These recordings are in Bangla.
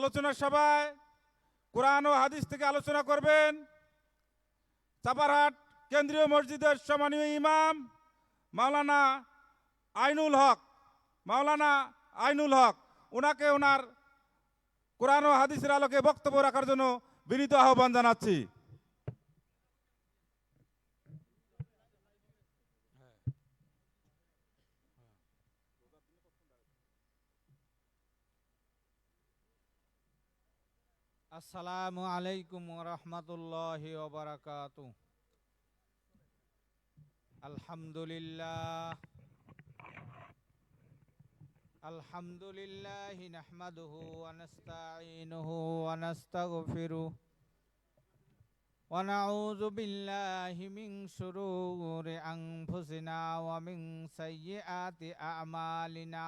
আলোচনা সভায় কোরআন ও হাদিস থেকে আলোচনা করবেন চাপারহাট কেন্দ্রীয় মসজিদের সম্মানীয় ইমাম মাওলানা আইনুল হক, মাওলানা আইনুল হক ওনাকে ওনার কোরআন ও হাদিসের আলোকে বক্তব্য রাখার জন্য বিনীত আহ্বান জানাচ্ছি। আসসালামু আলাইকুম রহমতুল্লাহ ওবরাকাত আলহামদুলিল্লাহ আলহামদুলিল্লাহ নাহমাদুহু ওয়া নাস্তাঈনুহু ওয়া নাস্তাগফিরুহ ونعوذ بالله من شرور أنفسنا ومن سيئات أعمالنا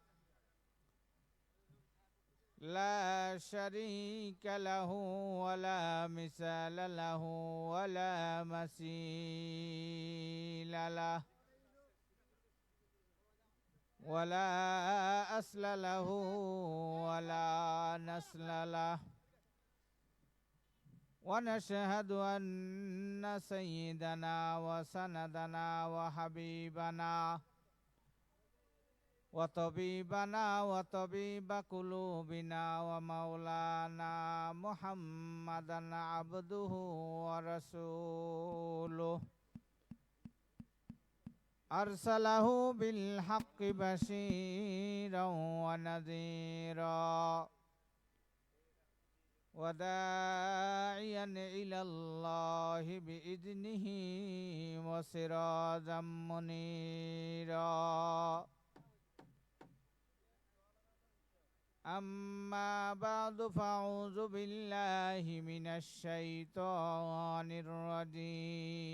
لا شريك له ولا مثال له ولا مثيل له ولا أصل له ولا نسل له ونشهد أن سيدنا وسندنا وحبيبنا وطبيبنا وطبيب قلوبنا ومولانا محمدا عبده ورسوله أرسله بالحق بشيرا ونذيرا وداعيا إلى الله بإذنه وسراجا منيرا أما بعد فأعوذ بالله من الشيطان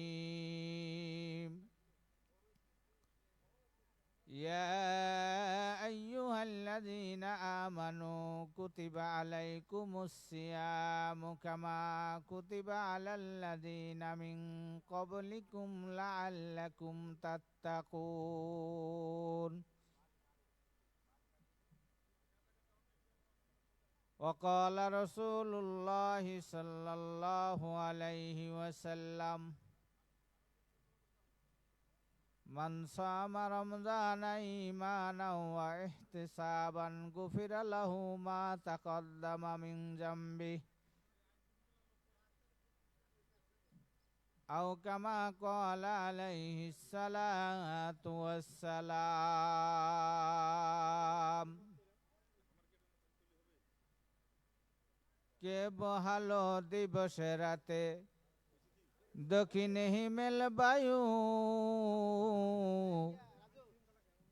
الرجيم يا أيها الذين آمنوا كتب عليكم الصيام كما كتب على الذين من قبلكم لعلكم تتقون وقال رسول الله صلى الله عليه وسلم من صام رمضان إيمانا واحتسابا غفر له ما تقدم من ذنبه أو كما قال عليه الصلاة والسلام কে বহালো দিবসে রাতে? দক্ষিণে হিমেল বায়ু।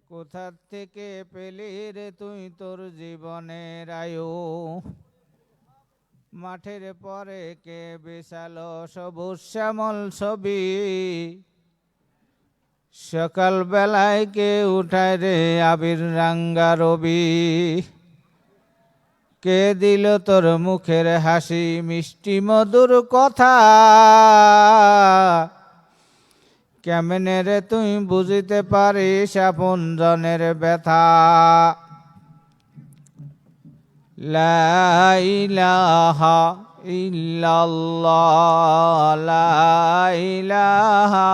কোথা থেকে পেলি রে তুই তোর জীবনের আয়ু? মাঠের পরে কে বিশাল সবুজ শ্যামল ছবি? সকাল বেলায় কে উঠায় রে আবির রাঙ্গা রবি? কে দিল তোর মুখের হাসি? মিষ্টি মধুর কথা। কেমনে রে তুই বুঝিতে পারিস আপন জনের ব্যথা? লা ইলাহা ইল্লাল্লাহ, লা ইলাহা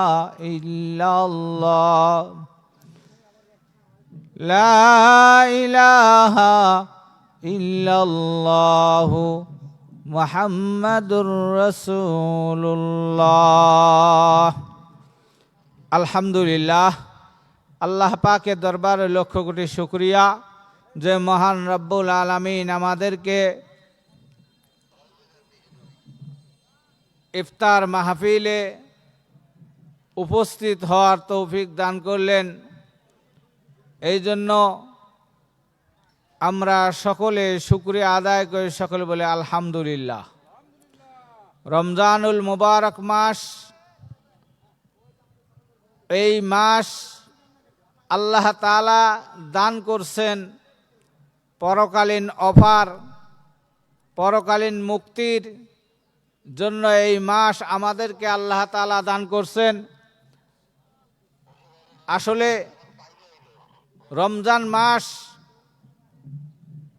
ইল্লাল্লাহ, লা ইলাহা ইল্লাল্লাহু মুহাম্মাদুর রাসূলুল্লাহ। আলহামদুলিল্লাহ, আল্লাহ পাকে দরবারে লক্ষ কোটি শুক্রিয়া যে মহান রব্বুল আলমিন আমাদেরকে ইফতার মাহফিলে উপস্থিত হওয়ার তৌফিক দান করলেন। এই জন্য আমরা সকলে শুক্রিয়া আদায় করে, সকলে বলে আলহামদুলিল্লাহ। রমজানুল মুবারক মাস, এই মাস আল্লাহ তাআলা দান করছেন পরকালীন অফার, পরকালীন মুক্তির জন্য এই মাস আমাদেরকে আল্লাহ তাআলা দান করছেন। আসলে রমজান মাস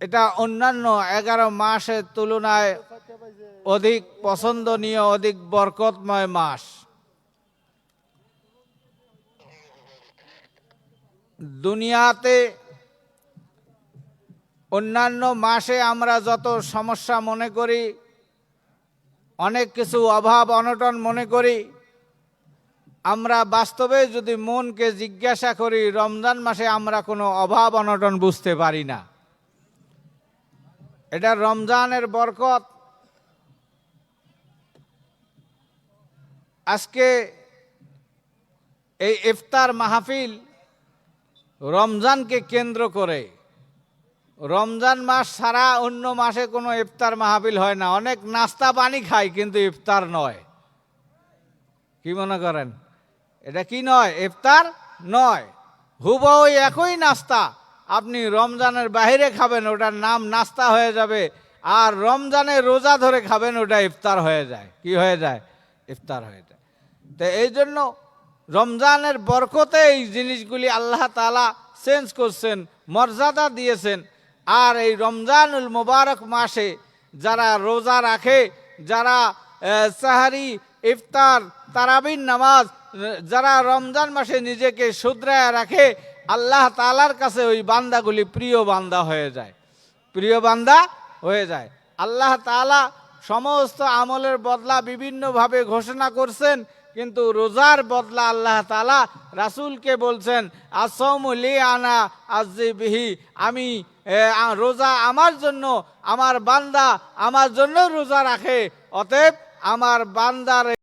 এটা অন্যান্য এগারো মাসের তুলনায় অধিক পছন্দনীয়, অধিক বরকতময় মাস। দুনিয়াতে অন্যান্য মাসে আমরা যত সমস্যা মনে করি, অনেক কিছু অভাব, অনটন মনে করি, আমরা বাস্তবে যদি মনকে জিজ্ঞাসা করি, রমজান মাসে আমরা কোনো অভাব, অনটন বুঝতে পারি না। এটা রমজানের বরকত। আজকে এই ইফতার মাহফিল রমজানকে কেন্দ্র করে। রমজান মাস ছাড়া অন্য মাসে কোনো ইফতার মাহফিল হয় না। অনেক নাস্তা পানি খায়, কিন্তু ইফতার নয়। কি মনে করেন? এটা কি নয়? ইফতার নয়। হুবহু একই নাস্তা। আপনি রমজানের বাইরে খাবেন, ওটার নাম নাস্তা হয়ে যাবে। আর রমজানে রোজা ধরে খাবেন, ওটা ইফতার হয়ে যায়। কি হয়ে যায়? ইফতার হয়ে যায়। তো এই জন্য রমজানের বরকতে এই জিনিসগুলি আল্লাহ তালা চেঞ্জ করছেন, মর্যাদা দিয়েছেন। আর এই রমজানুল মোবারক মাসে যারা রোজা রাখে, যারা সাহারি, ইফতার তারাবিন নামাজ, যারা রমজান মাসে নিজেকে শুধরায় রাখে আল্লাহ তালার কাছে ওই বান্দাগুলি প্রিয় বান্দা হয়ে যায়। প্রিয় বান্দা হয়ে যায়। আল্লাহ তাআলা সমস্ত আমলের বদলা বিভিন্নভাবে ঘোষণা করছেন, কিন্তু রোজার বদলা আল্লাহ তালা রাসূলকে বলছেন আসৌমলি আনা বিহি, আমি রোজা আমার জন্য, আমার বান্দা আমার জন্য রোজা রাখে, অতএব আমার বান্দার